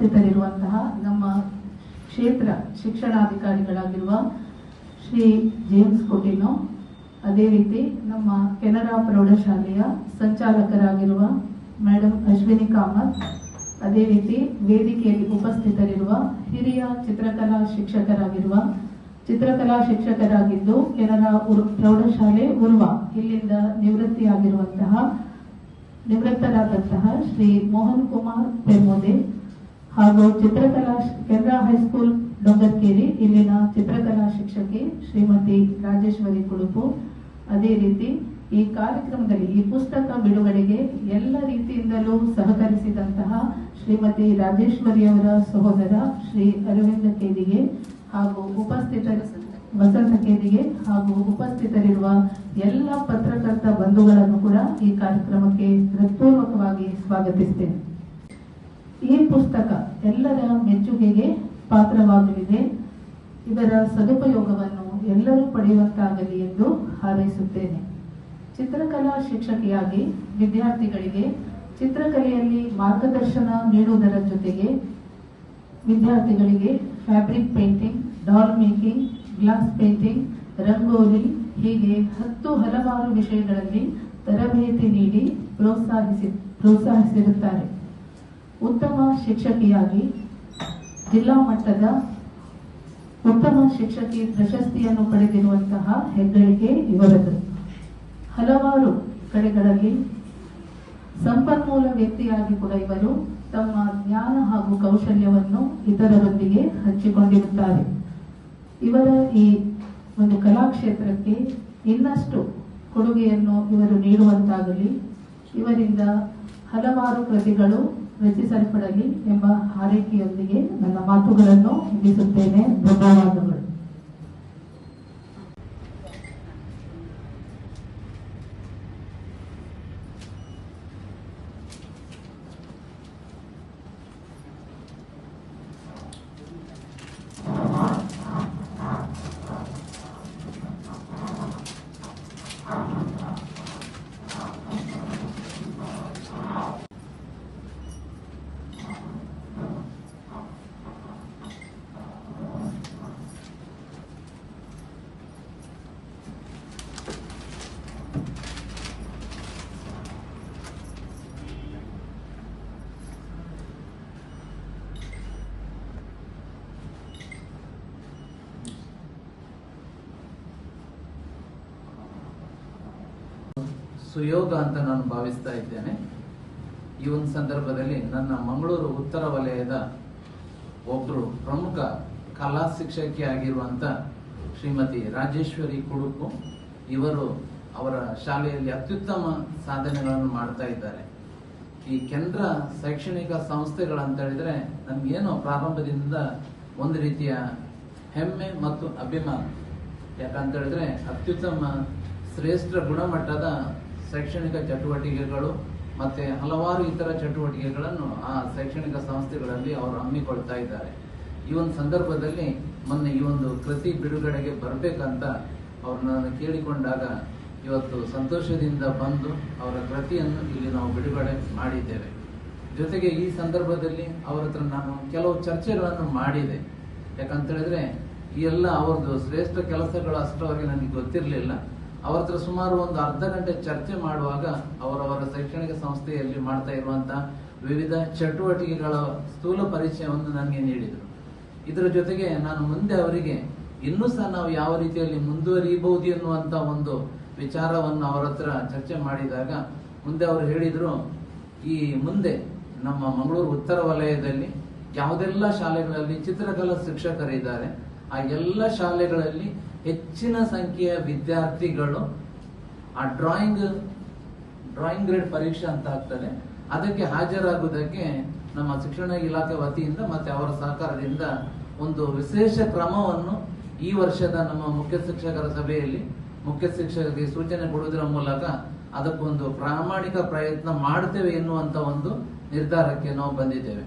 ಉಪಸ್ಥಿತರಿರುವಂತಹ ನಮ್ಮ ಕ್ಷೇತ್ರ ಶಿಕ್ಷಣಾಧಿಕಾರಿಗಳಾಗಿರುವ ಶ್ರೀ ಜೇಮ್ಸ್ ಕೊಟಿನೋ ಅದೇ ರೀತಿ ನಮ್ಮ ಕೆನರಾ ಪ್ರೌಢಶಾಲೆಯ ಸಂಚಾಲಕರಾಗಿರುವ ಮೇಡಮ್ ಅಶ್ವಿನಿ ಕಾಮತ್, ಅದೇ ರೀತಿ ವೇದಿಕೆಯಲ್ಲಿ ಉಪಸ್ಥಿತರಿರುವ ಹಿರಿಯ ಚಿತ್ರಕಲಾ ಶಿಕ್ಷಕರಾಗಿರುವ, ಚಿತ್ರಕಲಾ ಶಿಕ್ಷಕರಾಗಿದ್ದು ಕೆನರಾ ಉರ್- ಪ್ರೌಢಶಾಲೆ ಉರ್ವ, ಇಲ್ಲಿಂದ ನಿವೃತ್ತಿಯಾಗಿರುವಂತಹ, ನಿವೃತ್ತರಾದಂತಹ ಶ್ರೀ ಮೋಹನ್ ಕುಮಾರ್ ಪೆರ್ಮೋದೆ ಹಾಗೂ ಚಿತ್ರಕಲಾ ಕೆನರಾ ಹೈಸ್ಕೂಲ್ ಡೊಂಗರ್ಕೇರಿ ಇಲ್ಲಿನ ಚಿತ್ರಕಲಾ ಶಿಕ್ಷಕಿ ಶ್ರೀಮತಿ ರಾಜೇಶ್ವರಿ ಕುಡುಪು. ಅದೇ ರೀತಿ ಈ ಕಾರ್ಯಕ್ರಮದಲ್ಲಿ, ಈ ಪುಸ್ತಕ ಬಿಡುಗಡೆಗೆ ಎಲ್ಲ ರೀತಿಯಿಂದಲೂ ಸಹಕರಿಸಿದಂತಹ ಶ್ರೀಮತಿ ರಾಜೇಶ್ವರಿ ಅವರ ಸಹೋದರ ಶ್ರೀ ಅರವಿಂದ ಕೇದಿಗೆ ಹಾಗೂ ಉಪಸ್ಥಿತ ವಸಂತ ಕೇದಿಗೆ ಹಾಗೂ ಉಪಸ್ಥಿತರಿರುವ ಎಲ್ಲ ಪತ್ರಕರ್ತ ಬಂಧುಗಳನ್ನು ಕೂಡ ಈ ಕಾರ್ಯಕ್ರಮಕ್ಕೆ ಹೃತ್ಪೂರ್ವಕವಾಗಿ ಸ್ವಾಗತಿಸ್ತೇನೆ. ಈ ಪುಸ್ತಕ ಎಲ್ಲರ ಮೆಚ್ಚುಗೆಗೆ ಪಾತ್ರವಾಗಲಿದೆ. ಇದರ ಸದುಪಯೋಗವನ್ನು ಎಲ್ಲರೂ ಪಡೆಯುವಂತಾಗಲಿ ಎಂದು ಹಾರೈಸುತ್ತೇನೆ. ಚಿತ್ರಕಲಾ ಶಿಕ್ಷಕಿಯಾಗಿ ವಿದ್ಯಾರ್ಥಿಗಳಿಗೆ ಚಿತ್ರಕಲೆಯಲ್ಲಿ ಮಾರ್ಗದರ್ಶನ ನೀಡುವುದರ ಜೊತೆಗೆ ವಿದ್ಯಾರ್ಥಿಗಳಿಗೆ fabric painting, doll making, glass painting, rangoli, ಹೀಗೆ ಹತ್ತು ಹಲವಾರು ವಿಷಯಗಳಲ್ಲಿ ತರಬೇತಿ ನೀಡಿ ಪ್ರೋತ್ಸಾಹಿಸಿ, ಪ್ರೋತ್ಸಾಹಿಸಿರುತ್ತಾರೆ. ಉತ್ತಮ ಶಿಕ್ಷಕಿಯಾಗಿ ಜಿಲ್ಲಾ ಮಟ್ಟದ ಉತ್ತಮ ಶಿಕ್ಷಕಿ ಪ್ರಶಸ್ತಿಯನ್ನು ಪಡೆದಿರುವಂತಹ ಹೆಗ್ಗಳಿಕೆ ಇವರದು. ಹಲವಾರು ಕಡೆಗಳಲ್ಲಿ ಸಂಪನ್ಮೂಲ ವ್ಯಕ್ತಿಯಾಗಿ ಕೂಡ ಇವರು ತಮ್ಮ ಜ್ಞಾನ ಹಾಗೂ ಕೌಶಲ್ಯವನ್ನು ಇತರರೊಂದಿಗೆ ಹಂಚಿಕೊಂಡಿರುತ್ತಾರೆ. ಇವರ ಈ ಒಂದು ಕಲಾಕ್ಷೇತ್ರಕ್ಕೆ ಇನ್ನಷ್ಟು ಕೊಡುಗೆಯನ್ನು ಇವರು ನೀಡುವಂತಾಗಲಿ, ಇವರಿಂದ ಹಲವಾರು ಕೃತಿಗಳು ರಚಿಸಲ್ಪಡಲಿ ಎಂಬ ಹಾರೈಕೆಯೊಂದಿಗೆ ನನ್ನ ಮಾತುಗಳನ್ನು ಮುಗಿಸುತ್ತೇನೆ. ಧನ್ಯವಾದಗಳು. ಸುಯೋಗ ಅಂತ ನಾನು ಭಾವಿಸ್ತಾ ಇದ್ದೇನೆ. ಈ ಒಂದು ಸಂದರ್ಭದಲ್ಲಿ ನನ್ನ ಮಂಗಳೂರು ಉತ್ತರ ವಲಯದ ಒಬ್ಬರು ಪ್ರಮುಖ ಕಲಾ ಶಿಕ್ಷಕಿ ಆಗಿರುವಂತ ಶ್ರೀಮತಿ ರಾಜೇಶ್ವರಿ ಕುಡುಕು ಇವರು ಅವರ ಶಾಲೆಯಲ್ಲಿ ಅತ್ಯುತ್ತಮ ಸಾಧನೆಗಳನ್ನು ಮಾಡ್ತಾ ಇದ್ದಾರೆ. ಈ ಕೇಂದ್ರ ಶೈಕ್ಷಣಿಕ ಸಂಸ್ಥೆಗಳಂತ ಹೇಳಿದ್ರೆ ನನ್ಗೇನೋ ಪ್ರಾರಂಭದಿಂದ ಒಂದು ರೀತಿಯ ಹೆಮ್ಮೆ ಮತ್ತು ಅಭಿಮಾನ. ಯಾಕಂತ ಹೇಳಿದ್ರೆ ಅತ್ಯುತ್ತಮ ಶ್ರೇಷ್ಠ ಗುಣಮಟ್ಟದ ಶೈಕ್ಷಣಿಕ ಚಟುವಟಿಕೆಗಳು ಮತ್ತೆ ಹಲವಾರು ಇತರ ಚಟುವಟಿಕೆಗಳನ್ನು ಆ ಶೈಕ್ಷಣಿಕ ಸಂಸ್ಥೆಗಳಲ್ಲಿ ಅವರು ಹಮ್ಮಿಕೊಳ್ತಾ ಇದ್ದಾರೆ. ಈ ಒಂದು ಸಂದರ್ಭದಲ್ಲಿ ಮೊನ್ನೆ ಈ ಒಂದು ಕೃತಿ ಬಿಡುಗಡೆಗೆ ಬರಬೇಕಂತ ಅವ್ರನ್ನ ಕೇಳಿಕೊಂಡಾಗ ಇವತ್ತು ಸಂತೋಷದಿಂದ ಬಂದು ಅವರ ಕೃತಿಯನ್ನು ಇಲ್ಲಿ ನಾವು ಬಿಡುಗಡೆ ಮಾಡಿದ್ದೇವೆ. ಜೊತೆಗೆ ಈ ಸಂದರ್ಭದಲ್ಲಿ ಅವರ ಹತ್ರ ನಾನು ಕೆಲವು ಚರ್ಚೆಗಳನ್ನು ಮಾಡಿದೆ. ಯಾಕಂತ ಹೇಳಿದ್ರೆ ಈ ಎಲ್ಲ ಅವ್ರದ್ದು ಶ್ರೇಷ್ಠ ಕೆಲಸಗಳು ಅಷ್ಟವಾಗಿ ನನಗೆ ಗೊತ್ತಿರಲಿಲ್ಲ. ಅವ್ರ ಹತ್ರ ಸುಮಾರು ಒಂದು ಅರ್ಧ ಗಂಟೆ ಚರ್ಚೆ ಮಾಡುವಾಗ ಅವರವರ ಶೈಕ್ಷಣಿಕ ಸಂಸ್ಥೆಯಲ್ಲಿ ಮಾಡ್ತಾ ಇರುವಂತಹ ವಿವಿಧ ಚಟುವಟಿಕೆಗಳ ಸ್ಥೂಲ ಪರಿಚಯವನ್ನು ನನಗೆ ನೀಡಿದರು. ಇದರ ಜೊತೆಗೆ ನಾನು ಮುಂದೆ ಅವರಿಗೆ, ಇನ್ನೂ ಸಹ ನಾವು ಯಾವ ರೀತಿಯಲ್ಲಿ ಮುಂದುವರಿಯಬಹುದು ಎನ್ನುವಂತ ಒಂದು ವಿಚಾರವನ್ನು ಅವರ ಹತ್ರ ಚರ್ಚೆ ಮಾಡಿದಾಗ ಮುಂದೆ ಅವರು ಹೇಳಿದರು, ಈ ಮುಂದೆ ನಮ್ಮ ಮಂಗಳೂರು ಉತ್ತರ ವಲಯದಲ್ಲಿ ಯಾವುದೆಲ್ಲ ಶಾಲೆಗಳಲ್ಲಿ ಚಿತ್ರಕಲಾ ಶಿಕ್ಷಕರಿದ್ದಾರೆ, ಆ ಎಲ್ಲ ಶಾಲೆಗಳಲ್ಲಿ ಹೆಚ್ಚಿನ ಸಂಖ್ಯೆಯ ವಿದ್ಯಾರ್ಥಿಗಳು ಆ ಡ್ರಾಯಿಂಗ್ ಡ್ರಾಯಿಂಗ್ ಗ್ರೇಡ್ ಪರೀಕ್ಷೆ ಅಂತ ಆಗ್ತದೆ. ಅದಕ್ಕೆ ಹಾಜರಾಗುವುದಕ್ಕೆ ನಮ್ಮ ಶಿಕ್ಷಣ ಇಲಾಖೆ ವತಿಯಿಂದ ಮತ್ತೆ ಅವರ ಸಹಕಾರದಿಂದ ಒಂದು ವಿಶೇಷ ಕ್ರಮವನ್ನು ಈ ವರ್ಷದ ನಮ್ಮ ಮುಖ್ಯ ಶಿಕ್ಷಕರ ಸಭೆಯಲ್ಲಿ, ಮುಖ್ಯ ಶಿಕ್ಷಕರಿಗೆ ಸೂಚನೆ ಕೊಡುವುದರ ಮೂಲಕ ಅದಕ್ಕೊಂದು ಪ್ರಾಮಾಣಿಕ ಪ್ರಯತ್ನ ಮಾಡ್ತೇವೆ ಎನ್ನುವಂತ ಒಂದು ನಿರ್ಧಾರಕ್ಕೆ ನಾವು ಬಂದಿದ್ದೇವೆ.